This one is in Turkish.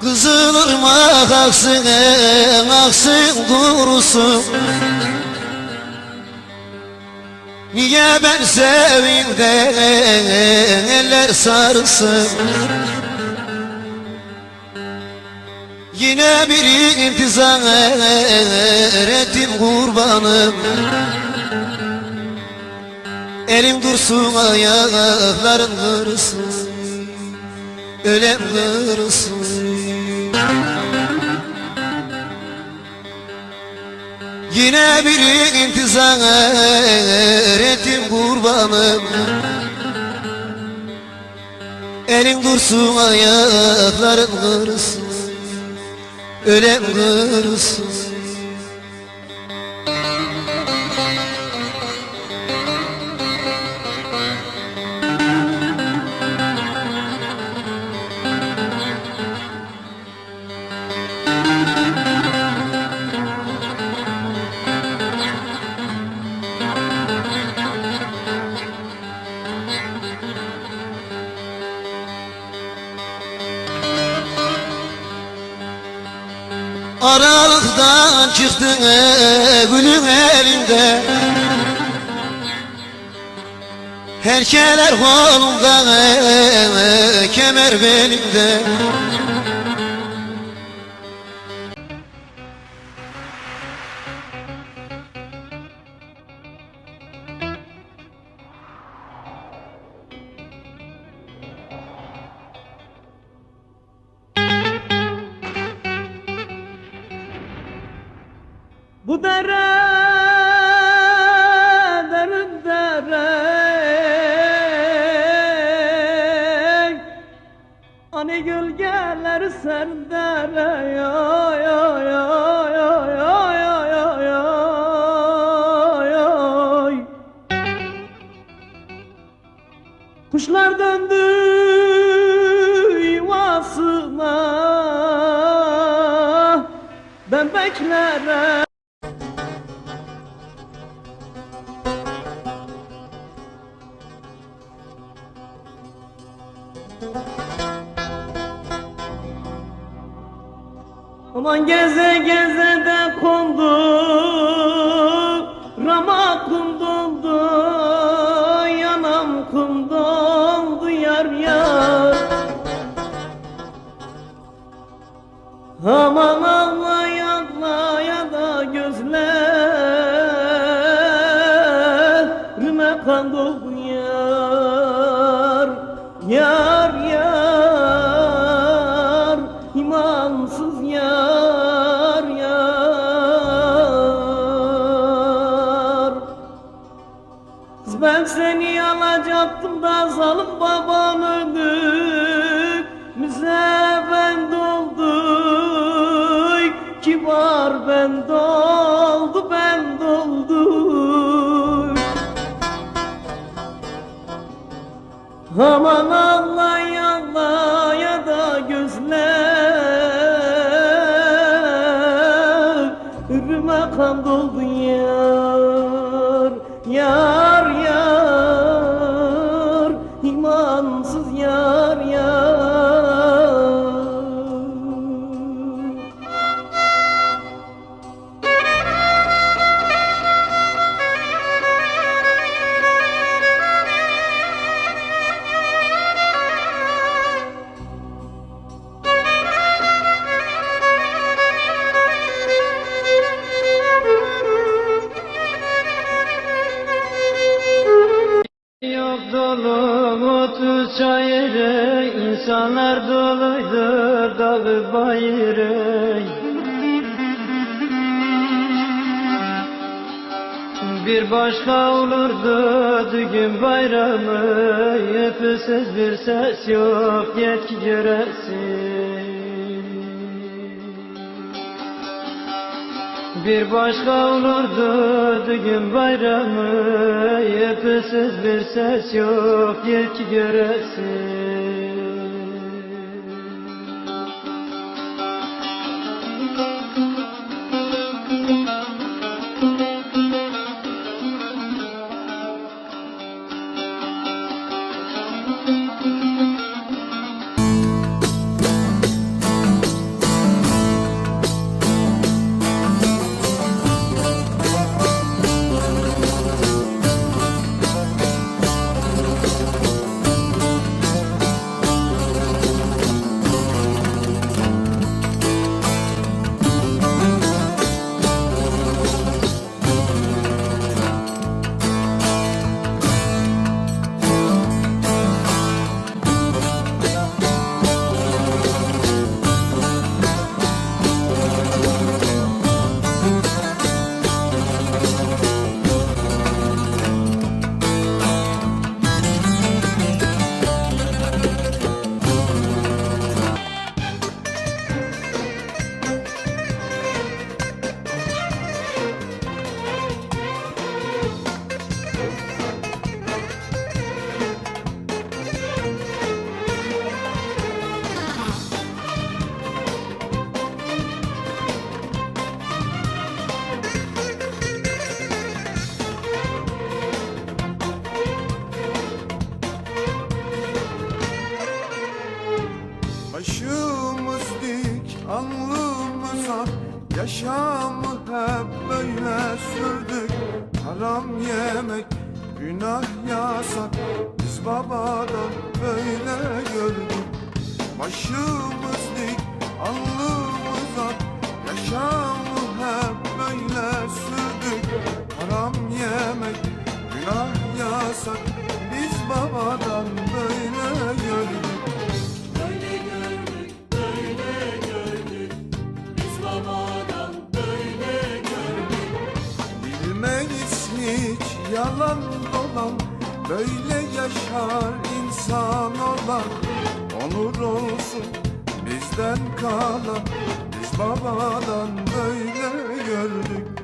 Kızılırmak aksın, aksın kurusun Niye ben seveyim sarılsın Yine bir intizar ettim kurbanım. Elim dursun ayakların kırılsın Ölem kırılsın Yine bir intizar ettim kurbanım Elin dursun ayakların kırılsın. Ölem kırılsın Aralıktan çıktın gülün elinde. Herkeler kolumda kemer belimde dere derin dere Hani gölgeler serdere ya ya ya Kuşlar döndü yuvasına. Ben beklerim. Aman geze geze de kondu Rama kum doldu Yanam kum doldu yar yar. Aman ağlaya ağlaya da gözlerime kan doldu ben seni alacaktım da zalim babam öldü. Müze ben doldu Kibar ben doldu ben doldu Aman Allah Allah ya da gözler Ürüme kan doldu yar Yar yar insanlar doluydur dağı bayırı Bir başka olurdu düğün bayramı. Öpüsüz bir ses yok yetki göresin. Bir başka olurdu düğün bayramı. Öpüsüz bir ses yok yetki göresin alnımıza Yaşamı hep böyle sürdük. Haram yemek günah yasak. Biz babadan böyle gördük. Başımız dik alnımıza Yaşamı hep böyle sürdük. Haram yemek günah yasak. Biz babadan yaşar insan olan Onur olsun bizden kalan. Biz babadan böyle gördük